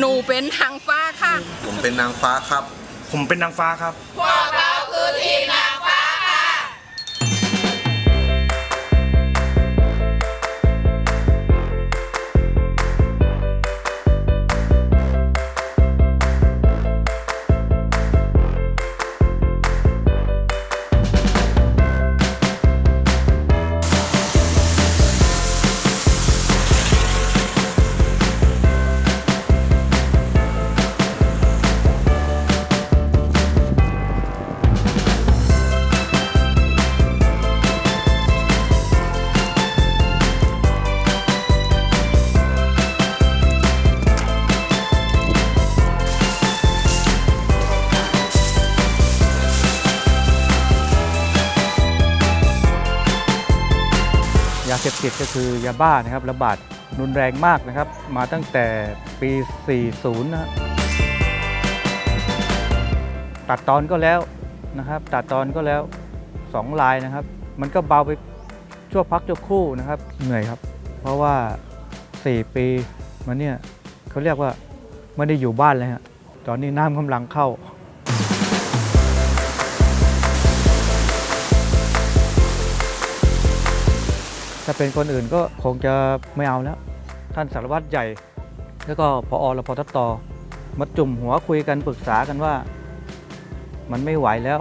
หนูเป็นนางฟ้าค่ะ ผมเป็นนางฟ้าครับ ผมเป็นนางฟ้าครับ พวกเรา 17 ก็คือยาบ้านะครับระบาดรุนแรงมากนะครับ มาตั้งแต่ปี 40 นะตัดตอนก็แล้วนะครับ ตัดตอนก็แล้ว 2 ลายนะครับ มันก็เบาไปชั่วพักชั่วคู่นะครับ เหนื่อยครับ เพราะว่า 4 ปีมันเนี่ยเขาเรียกว่าไม่ได้อยู่บ้านเลยฮะตอนนี้น้ำกำลังเข้า ถ้าเป็นคนอื่นก็คงจะไม่เอาแล้ว ท่านสารวัตรใหญ่ แล้วก็พออรพทตมาจุ่มหัวคุยกันปรึกษากันว่า มันไม่ไหวแล้ว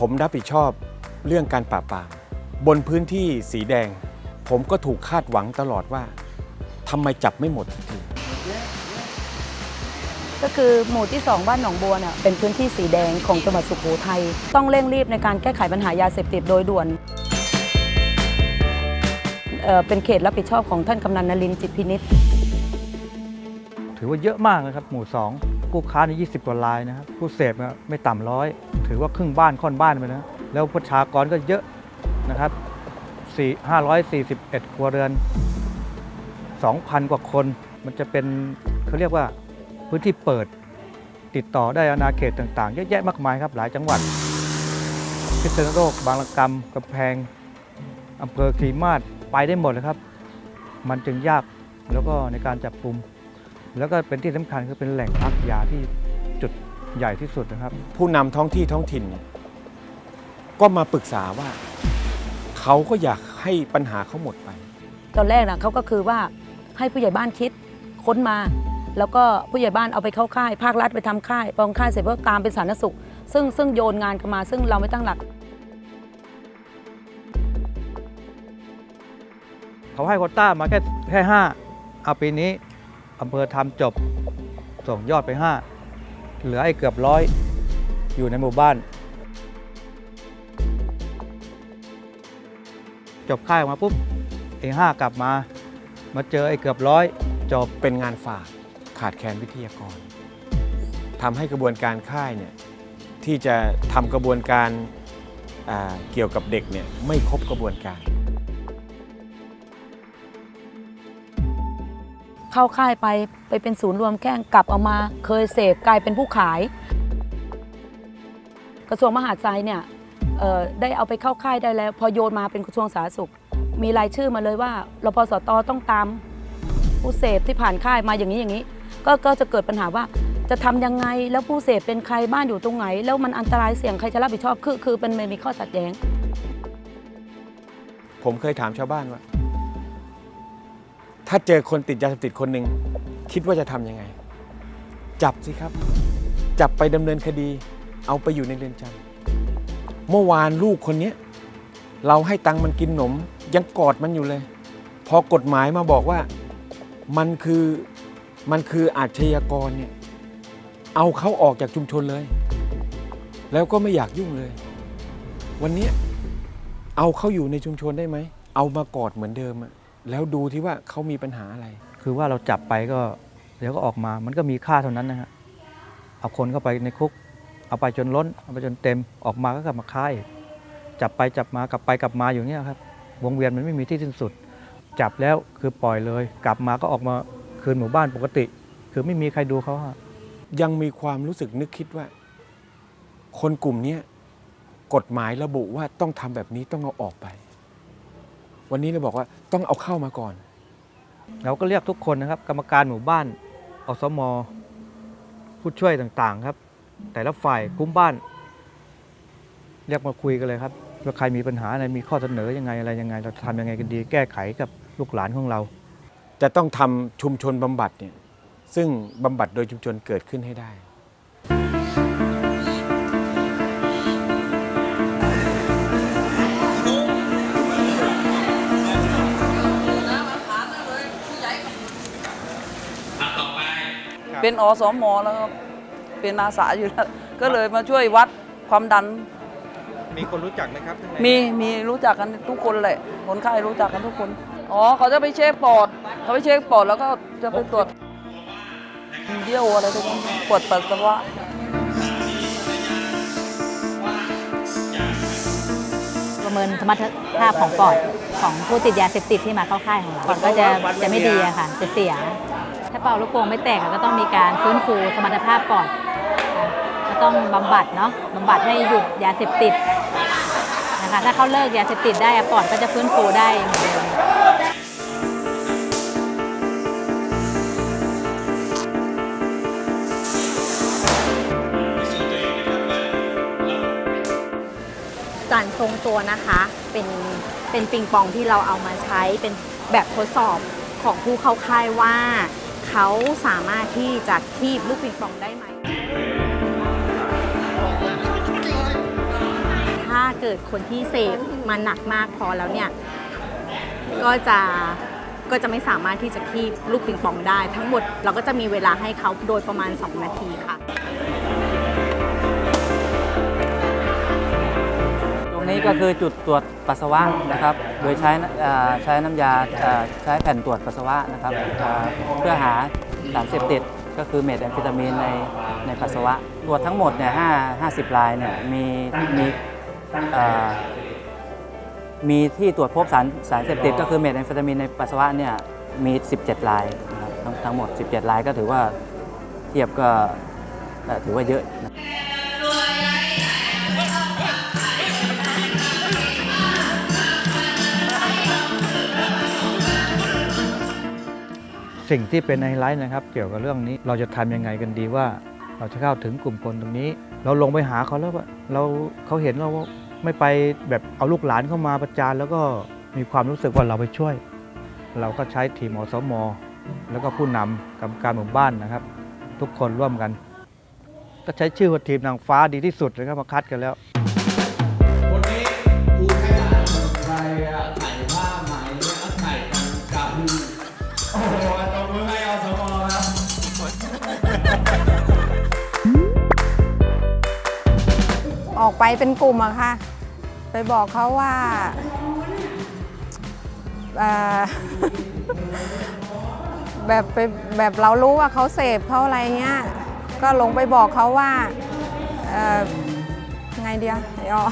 ผมรับผิดชอบเรื่องการปราบปรามบนพื้นที่สีแดง ผมก็ถูกคาดหวังตลอดว่าทำไมจับไม่หมดสักที ก็คือหมู่ที่ 2 บ้านหนองบัวเนี่ยเป็นพื้นที่สีแดงของจังหวัดสุโขทัยต้องเร่งรีบในการแก้ไขปัญหายาเสพติดโดยด่วนเอ่อเป็นเขตรับผิดชอบของท่านกำนันนรินทร์จิตพินิษถือว่าเยอะมากนะครับ หมู่ 2 ผู้ค้าใน 20 กว่ารายนะครับ ผู้เสพเนี่ยไม่ต่ำร้อย ถือว่าครึ่งบ้านค่อนบ้านไปนะแล้วประชากรก็เยอะนะครับ4 541 ครัวเรือน 2,000 กว่าคน มันจะเป็นเขาเรียกว่า พื้นที่เปิดติดต่อได้อาณาเขตต่างๆเยอะแยะมากมายครับหลายจังหวัด พิษณุโลกบางระกำกำแพงอำเภอคลีมาศไปได้หมดเลยครับ มันจึงยากแล้วก็ในการจับกลุ่มแล้วก็เป็นที่สำคัญคือเป็นแหล่งพักยาที่จุดใหญ่ที่สุดนะครับ ผู้นำท้องที่ท้องถิ่นเนี่ยก็มาปรึกษาว่า เขาก็อยากให้ปัญหาเขาหมดไป ตอนแรกนะเขาก็คือว่าให้ผู้ใหญ่บ้านคิดค้นมา แล้วก็ผู้ใหญ่บ้านเอาไปเข้าค่าย ภาครัฐไปทำค่ายพอทำค่ายเสร็จก็ตามเป็นสาธารณสุข ซึ่งซึ่งโยนงานกันมา ซึ่งเราไม่ตั้งหลัก เขาให้โควต้ามาแค่แค่ห้าเอาปีนี้อำเภอทำจบส่งยอดไปห้าเหลือไอ้เกือบร้อยอยู่ในหมู่บ้าน จบค่ายออกมาปุ๊บไอ้ห้ากลับมา มาเจอไอ้เกือบร้อยจบเป็นงานฝาก ขาดแคลนวิทยากรทำให้กระบวนการค่ายเนี่ยที่จะทำกระบวนการอ่าเกี่ยวกับเด็กเนี่ยไม่ครบกระบวนการ เข้าค่ายไปไปเป็นศูนย์รวมแก้งกลับออกมาเคยเสพกลายเป็นผู้ขาย กระทรวงมหาดไทยเนี่ยได้เอาไปเข้าค่ายได้แล้ว พอโยนมาเป็นกระทรวงสาธารณสุข มีรายชื่อมาเลยว่ารพสตต้องตามผู้เสพที่ผ่านค่ายมาอย่างนี้อย่างนี้ ก็ก็จะเกิดปัญหาว่าจะทำยังไงแล้วผู้เสพเป็นใครบ้านอยู่ตรงไหน แล้วมันอันตรายเสี่ยงใครจะรับผิดชอบคือคือเป็นมันมีข้อตัดแย้ง ผมเคยถามชาวบ้านว่า ถ้าเจอคนติดยาเสพติดคนหนึ่งคิดว่าจะทำยังไง จับสิครับ จับไปดำเนินคดี เอาไปอยู่ในเรือนจำเมื่อวานลูกคนเนี้ยเราให้ตังค์มันกินหนมยังกอดมันอยู่เลย พอกฎหมายมาบอกว่ามันคือ มันคืออาชญากรเนี่ยเอาเขาออกจากชุมชนเลย แล้วก็ไม่อยากยุ่งเลย วันนี้เอาเขาอยู่ในชุมชนได้ไหม เอามากอดเหมือนเดิมอะแล้วดูที่ว่าเขามีปัญหาอะไร คือว่าเราจับไปก็เดี๋ยวก็ออกมามันก็มีค่าเท่านั้นนะฮะเอาคนเข้าไปในคุก เอาไปจนล้น เอาไปจนเต็มออกมาก็กลับมาค่ายจับไปจับมากลับไปกลับมาอยู่เนี้ยครับวงเวียนมันไม่มีที่สิ้นสุด จับแล้วคือปล่อยเลย กลับมาก็ออกมา คืนหมู่บ้านปกติ คือไม่มีใครดูเขาฮะยังมีความรู้สึกนึกคิดว่า คนกลุ่มเนี้ยกฎหมายระบุว่าต้องทำแบบนี้ต้องเอาออกไป วันนี้เราบอกว่าต้องเอาเข้ามาก่อน เราก็เรียกทุกคนนะครับ กรรมการหมู่บ้านอสมผู้ช่วยต่างๆครับ แต่ละฝ่ายคุ้มบ้าน เรียกมาคุยกันเลยครับว่าใครมีปัญหาอะไรมีข้อเสนอยังไงอะไรยังไง เราทำยังไงกันดี แก้ไขกับลูกหลานของเรา จะต้องทำชุมชนบำบัดเนี่ยซึ่งบำบัดโดยชุมชนเกิดขึ้นให้ได้เป็นอสมแล้วก็เป็นอาสาอยู่แล้วก็เลยมาช่วยวัดความดัน มีคนรู้จักไหมครับ มีมีรู้จักกันทุกคนแหละคนไข้รู้จักกันทุกคน อ๋อเขาจะไปเช็คปอดเขาไปเช็คปอดแล้วก็จะไปตรวจเยี่ยวอะไรทุกคนปวดปัสสาวะประเมินสมรรถภาพของปอดของผู้ติดยาเสพติดที่มาเข้าค่ายของเราปอดก็จะจะไม่ดีอะค่ะ จะเสีย ถ้าเป่าลูกโป่งไม่แตกก็ต้องมีการฟื้นฟูสมรรถภาพปอดก็ต้องบำบัดเนาะบำบัดให้หยุดยาเสพติดนะคะถ้าเขาเลิกยาเสพติดได้ปอดก็จะฟื้นฟูได้เหมือนเดิม ตัวนะคะ เป็นเป็นปิงปองที่เราเอามาใช้เป็นแบบทดสอบของผู้เข้าค่ายว่า เขาสามารถที่จะคีบลูกปิงปองได้ไหม ถ้าเกิดคนที่เสพมาหนักมากพอแล้วเนี่ย ก็จะก็จะไม่สามารถที่จะคีบลูกปิงปองได้ ทั้งหมดเราก็จะมีเวลาให้เขาโดยประมาณ 2 นาทีค่ะ นี้ก็คือจุดตรวจปัสสาวะนะครับ โดยใช้ใช้น้ำยาใช้แผ่นตรวจปัสสาวะนะครับเพื่อหาสารเสพติดก็คือเมทแอมเฟตามีนในในปัสสาวะตรวจทั้งหมดเนี่ยห้าห้าสิบรายเนี่ยมีมีมีที่ตรวจพบสารสารเสพติดก็คือเมทแอมเฟตามีนในปัสสาวะเนี่ยมี 17 รายนะครับทั้งทั้งหมด 17 รายก็ถือว่าเทียบก็ถือว่าเยอะนะ สิ่งที่เป็นไฮไลท์นะครับ เกี่ยวกับเรื่องนี้เราจะทำยังไงกันดีว่า เราจะเข้าถึงกลุ่มคนตรงนี้ เราลงไปหาเขาแล้วว่าเราเขาเห็นเราไม่ไปแบบเอาลูกหลานเข้ามาประจานแล้วก็มีความรู้สึกว่าเราไปช่วย เราก็ใช้ทีมอสมอแล้วก็ผู้นำกรรมการหมู่บ้านนะครับ ทุกคนร่วมกัน ก็ใช้ชื่อว่าทีมนางฟ้าดีที่สุดเลยครับมาคัดกันแล้ว ออกไปเป็นกลุ่มอะค่ะ ไปบอกเขาว่าแบบไปแบบเรารู้ว่าเขาเสพเขาอะไรเงี้ย ก็ลงไปบอกเขาว่าเออไงเดียวออ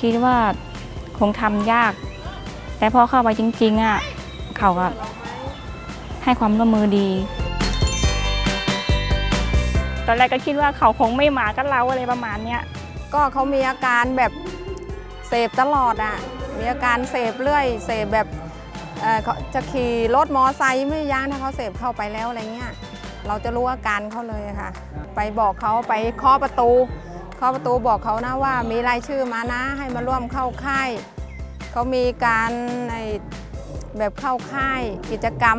คิดว่าคงทำยาก แต่พอเข้าไปจริงๆอะเขาก็ให้ความร่วมมือดี อนแรกก็คิดว่าเขาคงไม่มากับเราอะไรประมาณเนี้ยก็เขามีอาการแบบเสพตลอดอะมีอาการเสพเรื่อยเสพแบบเขาจะขี่รถมอไซค์ไม่ยั้งถ้าเขาเสพเข้าไปแล้วอะไรเงี้ยเราจะรู้อาการเขาเลยค่ะ ไปบอกเขาไปเคาะประตูเคาะประตูบอกเขานะว่ามีรายชื่อมานะให้มาร่วมเข้าค่ายเขามีการในแบบเข้าค่ายกิจกรรม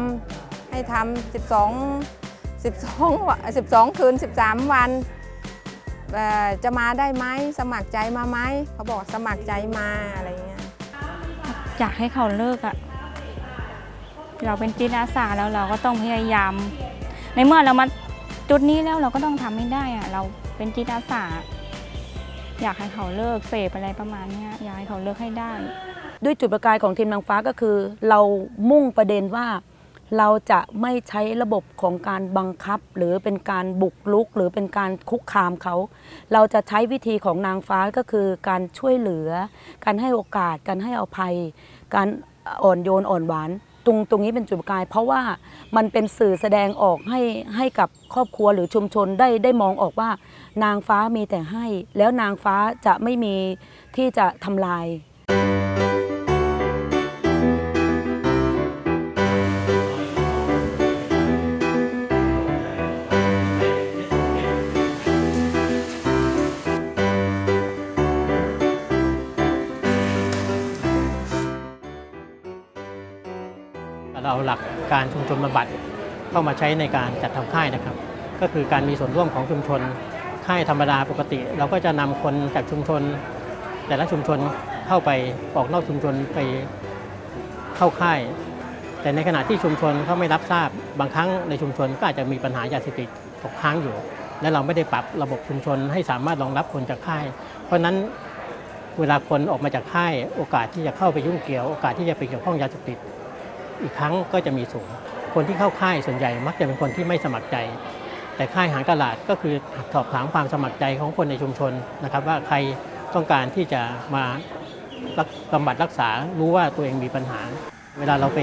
ให้ทำ12 12วัน12 คืน 13 วันเอ่อจะมาได้ไหมสมัครใจมาไหมเขาบอกสมัครใจมาอะไรเงี้ยอยากให้เขาเลิกอะเราเป็นจิตอาสาแล้วเราก็ต้องพยายาม ในเมื่อเรามาจุดนี้แล้วเราก็ต้องทำให้ได้อะเราเป็นจิตอาสา อยากให้เขาเลิกเสพอะไรประมาณเนี้ยอยากให้เขาเลิกให้ได้ ด้วยจุดประกายของทีมนางฟ้าก็คือ เรามุ่งประเด็นว่า เราจะไม่ใช้ระบบของการบังคับ หรือเป็นการบุกลุก หรือเป็นการคุกคามเขา เราจะใช้วิธีของนางฟ้าก็คือการช่วยเหลือ การให้โอกาส การให้อภัย การอ่อนโยนอ่อนหวานตรงตรงนี้เป็นจุดประกาย เพราะว่ามันเป็นสื่อแสดงออกให้ให้กับครอบครัวหรือชุมชนได้ได้มองออกว่า นางฟ้ามีแต่ให้ แล้วนางฟ้าจะไม่มีที่จะทำลาย หลักการชุมชนบำบัดเข้ามาใช้ในการจัดทำค่ายนะครับ ก็คือการมีส่วนร่วมของชุมชนค่ายธรรมดาปกติ เราก็จะนำคนจากชุมชน แต่ละชุมชนเข้าไปออกนอกชุมชนไปเข้าค่าย แต่ในขณะที่ชุมชนเขาไม่รับทราบบางครั้งในชุมชนก็อาจจะมีปัญหายาเสพติดตกค้างอยู่ และเราไม่ได้ปรับระบบชุมชนให้สามารถรองรับคนจากค่าย เพราะฉะนั้นเวลาคนออกมาจากค่ายโอกาสที่จะเข้าไปยุ่งเกี่ยวโอกาสที่จะไปเกี่ยวข้องยาเสพติด อีกครั้งก็จะมีสูง คนที่เข้าค่ายส่วนใหญ่มักจะเป็นคนที่ไม่สมัครใจ แต่ค่ายหางตลาดก็คือสอบถามความสมัครใจของคนในชุมชนนะครับ ว่าใครต้องการที่จะมารักบำบัดรักษารู้ว่าตัวเองมีปัญหา เวลาเราไป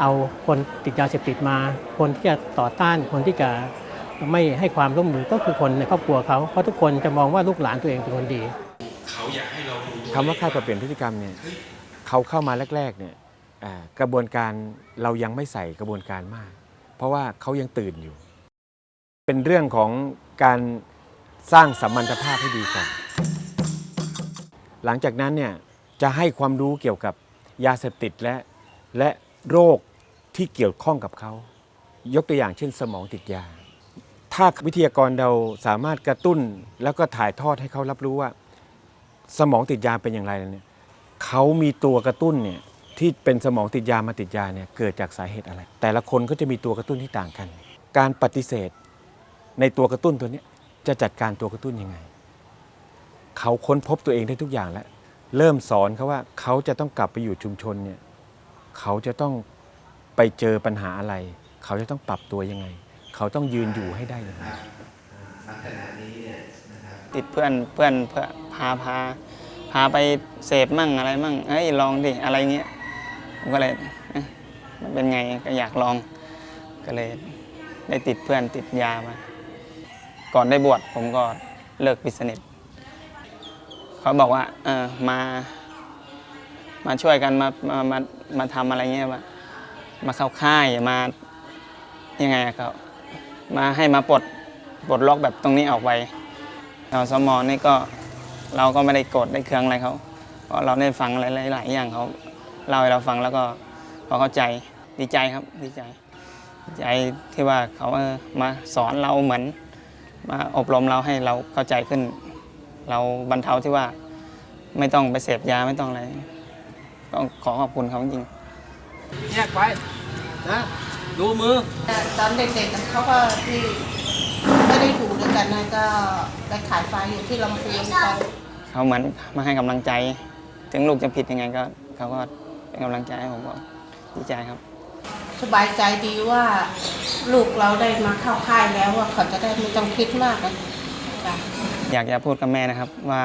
เอาคนติดยาเสพติดมา คนที่จะต่อต้านคนที่จะไม่ให้ความร่วมมือก็คือคนในครอบครัวเขาเพราะทุกคนจะมองว่าลูกหลานตัวเองเป็นคนดีคำว่าค่ายปรับเปลี่ยนพฤติกรรมเนี่ยเขาเข้ามาแรกๆเนี่ยอ่า กระบวนการเรายังไม่ใส่กระบวนการมาก เพราะว่าเขายังตื่นอยู่ เป็นเรื่องของการสร้างสัมพันธภาพให้ดีก่อนหลังจากนั้นเนี่ยจะให้ความรู้เกี่ยวกับยาเสพติดและและโรคที่เกี่ยวข้องกับเขา ยกตัวอย่างเช่นสมองติดยา ถ้าวิทยากรเราสามารถกระตุ้นแล้วก็ถ่ายทอดให้เขารับรู้ว่า สมองติดยาเป็นอย่างไรเนี่ยเขามีตัวกระตุ้นเนี่ย ที่เป็นสมองติดยามาติดยาเนี่ยเกิดจากสาเหตุอะไร แต่ละคนก็จะมีตัวกระตุ้นที่ต่างกัน การปฏิเสธในตัวกระตุ้นตัวนี้จะจัดการตัวกระตุ้นยังไง เขาค้นพบตัวเองได้ทุกอย่างแล้ว เริ่มสอนเขาว่าเขาจะต้องกลับไปอยู่ชุมชนเนี่ยเขาจะต้องไปเจอปัญหาอะไร เขาจะต้องปรับตัวยังไง เขาต้องยืนอยู่ให้ได้ยังไงติดเพื่อนเพื่อนเพื่อพาพาพาไปเสพมั่งอะไรมั่งเฮ้ยลองดิอะไรเงี้ย ผมก็เลยเอ๊ะมันเป็นไงก็อยากลอง ก็เลยได้ติดเพื่อนติดยามา ก่อนได้บวชผมก็เลิกปิดสนิทเขาบอกว่า เออมา มาช่วยกันมามามามาทำอะไรเงี้ยว่ามาเข้าค่ายมายังไงอะครับมาให้มาปลดปลดล็อกแบบตรงนี้ออกไปอสมอนี่ก็เราก็ไม่ได้โกรธได้เคืองอะไรเขาเพราะเราได้ฟังหลายๆอย่างเขา เล่าให้เราฟังแล้วก็พอเข้าใจดีใจครับดีใจดีใจที่ว่าเขาเออมาสอนเราเหมือนมาอบรมเราให้เราเข้าใจขึ้น เราบรรเทาที่ว่าไม่ต้องไปเสพยาไม่ต้องอะไรต้องขอขอบคุณเขาจริงแยกไว้นะดูมือ ตอนเด็กๆเขาก็ที่ไม่ได้อยู่ด้วยกันนะก็ไปขายไฟอยู่ที่ลำพูนกันเขาเหมือนมาให้กำลังใจ ถึงลูกจะผิดยังไงก็เขาก็ เป็นกำลังใจให้ผมก็ดีใจครับ สบายใจดีว่าลูกเราได้มาเข้าค่ายแล้วว่าเขาจะได้ไม่ต้องคิดมากนะจ้ะอยากจะพูดกับแม่นะครับว่า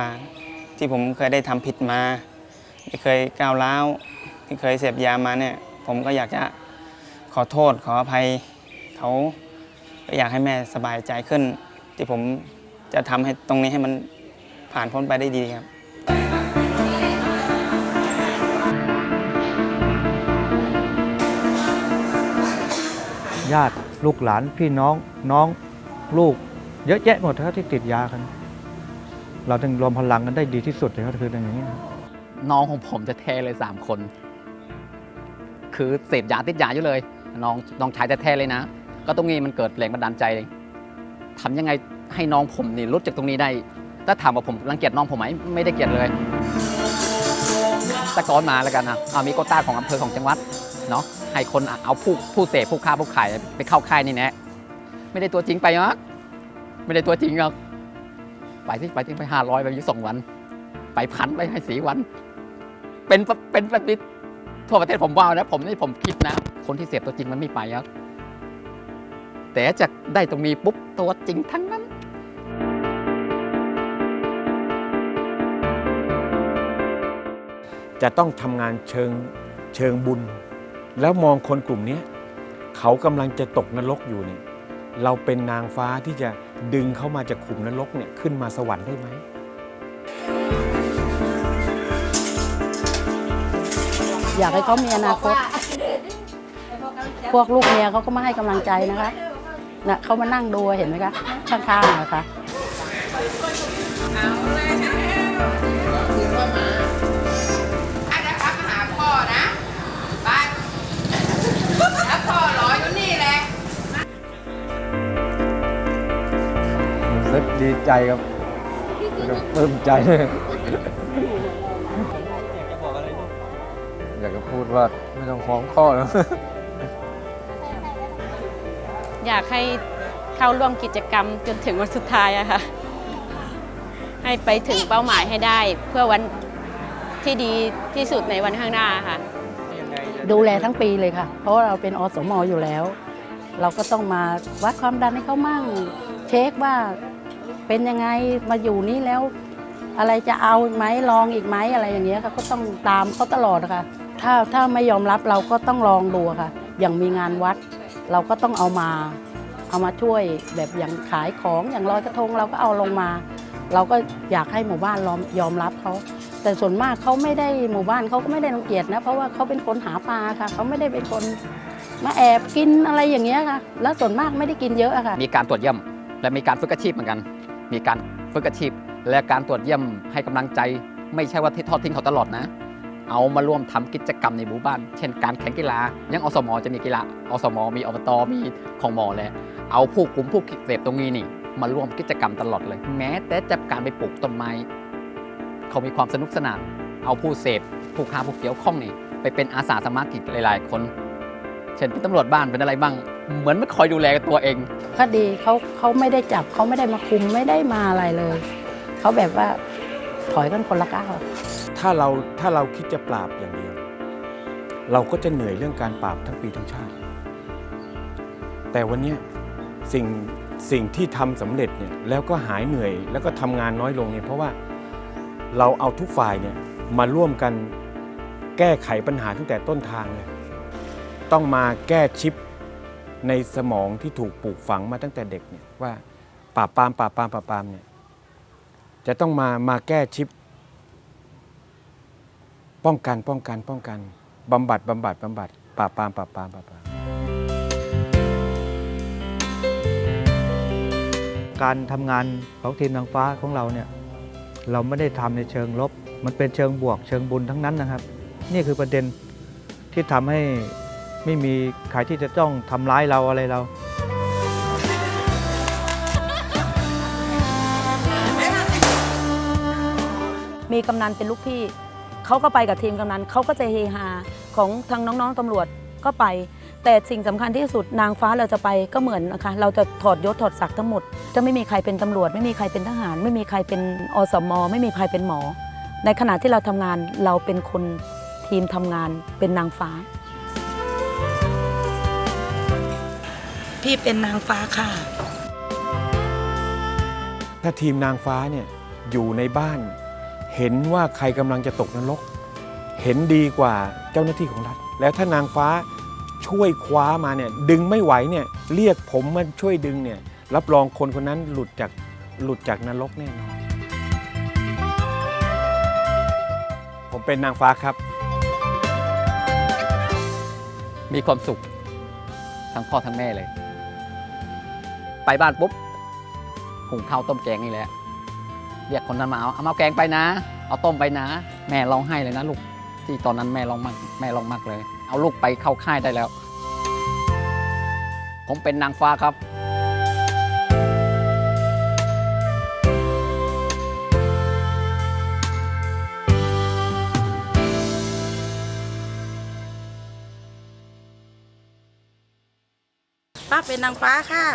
ที่ผมเคยได้ทำผิดมาที่เคยก้าวร้าวที่เคยเสพยามาเนี่ย ผมก็อยากจะขอโทษขออภัยเขาก็อยากให้แม่สบายใจขึ้น ที่ผมจะทำให้ตรงนี้ให้มันผ่านพ้นไปได้ดีครับ ญาติลูกหลานพี่น้องน้องลูก เยอะแยะหมดครับที่ติดยากัน เราจึงรวมพลังกันได้ดีที่สุดเลยก็คืออย่างนี้ครับน้องของผมจะแท้เลย 3 คน คือเสพยาติดยาอยู่เลย น้องน้องชายจะแท้เลยนะ ก็ตรงนี้มันเกิดแรงบันดาลใจเลยทำยังไงให้น้องผมนี่ลดจากตรงนี้ได้ ถ้าถามว่าผมรังเกียจน้องผมไหมไม่ได้เกลียดเลยตะกอนมาแล้วกันนะเอามีโควต้าของอำเภอของจังหวัดเนาะ ให้คนเอาผู้ผู้เสพผู้ค้าผู้ขายไปเข้าค่ายนี่แนะไม่ได้ตัวจริงไปหรอกไม่ได้ตัวจริงหรอกไปที่ไปที่ไปห้าร้อยไปอยู่สองวัน ไปพันไปให้สีวัน เป็นเป็นแบบนี้ทั่วประเทศผมว่านะผมนี่ผมคิดนะ คนที่เสพตัวจริงมันไม่ไปครับแต่จะได้ตรงนี้ปุ๊บตัวจริงทั้งนั้นจะต้องทำงานเชิงเชิงบุญ แล้วมองคนกลุ่มนี้เขากำลังจะตกนรกอยู่เนี่ยเราเป็นนางฟ้าที่จะดึงเขามาจากขุมนรกเนี่ยขึ้นมาสวรรค์ได้ไหมอยากให้เขามีอนาคต พวกลูกเมียเขาก็มาให้กำลังใจนะคะนะเขามานั่งดูเห็นไหมคะข้างๆนะคะ กดีใจครับแล้วก็ปลื้มใจ อยากจะพูดว่าไม่ต้องฟ้องพ่อแล้วอยากให้เข้าร่วมกิจกรรมจนถึงวันสุดท้ายอะค่ะ ให้ไปถึงเป้าหมายให้ได้เพื่อวันที่ดีที่สุดในวันข้างหน้าค่ะดูแลทั้งปีเลยค่ะ เพราะว่าเราเป็นอสมอยู่แล้ว เราก็ต้องมาวัดความดันให้เขามั่ง เช็คว่า เป็นยังไงมาอยู่นี่แล้ว อะไรจะเอาไหมลองอีกไหมอะไรอย่างเงี้ยค่ะก็ต้องตามเขาตลอดค่ะ ถ้าถ้าไม่ยอมรับเราก็ต้องลองดูค่ะ อย่างมีงานวัด เราก็ต้องเอามา เอามาช่วยแบบอย่างขายของอย่างลอยกระทงเราก็เอาลงมา เราก็อยากให้หมู่บ้านยอมยอมรับเขาแต่ส่วนมากเขาไม่ได้หมู่บ้านเขาก็ไม่ได้รังเกียจนะเพราะว่าเขาเป็นคนหาปลาค่ะเขาไม่ได้เป็นคนมาแอบกินอะไรอย่างเงี้ยค่ะ แล้วส่วนมากไม่ได้กินเยอะอะค่ะ มีการตรวจเยี่ยม และมีการฝึกอาชีพเหมือนกัน มีการฝึกอาชีพ และการตรวจเยี่ยมให้กำลังใจ ไม่ใช่ว่าที่ทอดทิ้งเขาตลอดนะ เอามาร่วมทำกิจกรรมในหมู่บ้าน เช่นการแข่งกีฬายังอสมอจะมีกีฬาอสมอมีอบตมีของหมอเลยเอาผู้กลุ่มผู้เสพตรงนี้นี่ มาร่วมกิจกรรมตลอดเลย แม้แต่จะการไปปลูกต้นไม้เขามีความสนุกสนาน เอาผู้เสพผู้ค้าผู้เกี่ยวข้องนี่ไปเป็นอาสาสมัครอีกหลาย ๆ คน เช่นเป็นตำรวจบ้านเป็นอะไรบ้าง เหมือนไม่คอยดูแลตัวเองคดีเขาเขาไม่ได้จับเขาไม่ได้มาคุมไม่ได้มาอะไรเลย เขาแบบว่าถอยกันคนละก้าวถ้าเราถ้าเราคิดจะปราบอย่างเดียว เราก็จะเหนื่อยเรื่องการปราบทั้งปีทั้งชาติ แต่วันเนี้ยสิ่งสิ่งที่ทำสำเร็จเนี่ยแล้วก็หายเหนื่อย แล้วก็ทำงานน้อยลงเนี่ยเพราะว่าเราเอาทุกฝ่ายเนี่ยมาร่วมกันแก้ไขปัญหาตั้งแต่ต้นทางเลย ต้องมาแก้ชิป ในสมองที่ถูกปลูกฝังมาตั้งแต่เด็กเนี่ยว่าปราบปามปราบปามปราบปามเนี่ยจะต้องมามาแก้ชิป ป้องกันป้องกันป้องกันบำบัดบำบัดบำบัดปราบปามปราบปามปราบปามการทำงานของทีมนางฟ้าของเราเนี่ยเราไม่ได้ทำในเชิงลบ มันเป็นเชิงบวกเชิงบุญทั้งนั้นนะครับ นี่คือประเด็นที่ทำให้ ไม่มีใครที่จะต้องทำร้ายเราอะไรเรามีกำนันเป็นลูกพี่ เขาก็ไปกับทีมกำนันเขาก็จะเฮฮาของทางน้องๆตำรวจก็ไป แต่สิ่งสำคัญที่สุดนางฟ้าเราจะไปก็เหมือนนะคะเราจะถอดยศถอดศักดิ์ทั้งหมด จะไม่มีใครเป็นตำรวจ ไม่มีใครเป็นทหาร ไม่มีใครเป็นอสม ไม่มีใครเป็นหมอ ในขณะที่เราทำงานเราเป็นคนทีมทำงานเป็นนางฟ้า พี่เป็นนางฟ้าค่ะ ถ้าทีมนางฟ้าเนี่ยอยู่ในบ้าน เห็นว่าใครกำลังจะตกนรก เห็นดีกว่าเจ้าหน้าที่ของรัฐ แล้วถ้านางฟ้าช่วยคว้ามาเนี่ยดึงไม่ไหวเนี่ยเรียกผมมาช่วยดึงเนี่ยรับรองคนคนนั้นหลุดจากหลุดจากนรกแน่นอน ผมเป็นนางฟ้าครับ มีความสุขทั้งพ่อทั้งแม่เลย ไปบ้านปุ๊บหุงข้าวต้มแกงนี่แหละเรียกคนนั้นมาเอาเอามาแกงไปนะ เอาต้มไปนะ แม่ร้องไห้เลยนะลูกที่ตอนนั้นแม่ร้องมากแม่ร้องมากเลย เอาลูกไปเข้าค่ายได้แล้ว ผมเป็นนางฟ้าครับป้าเป็นนางฟ้าค่ะ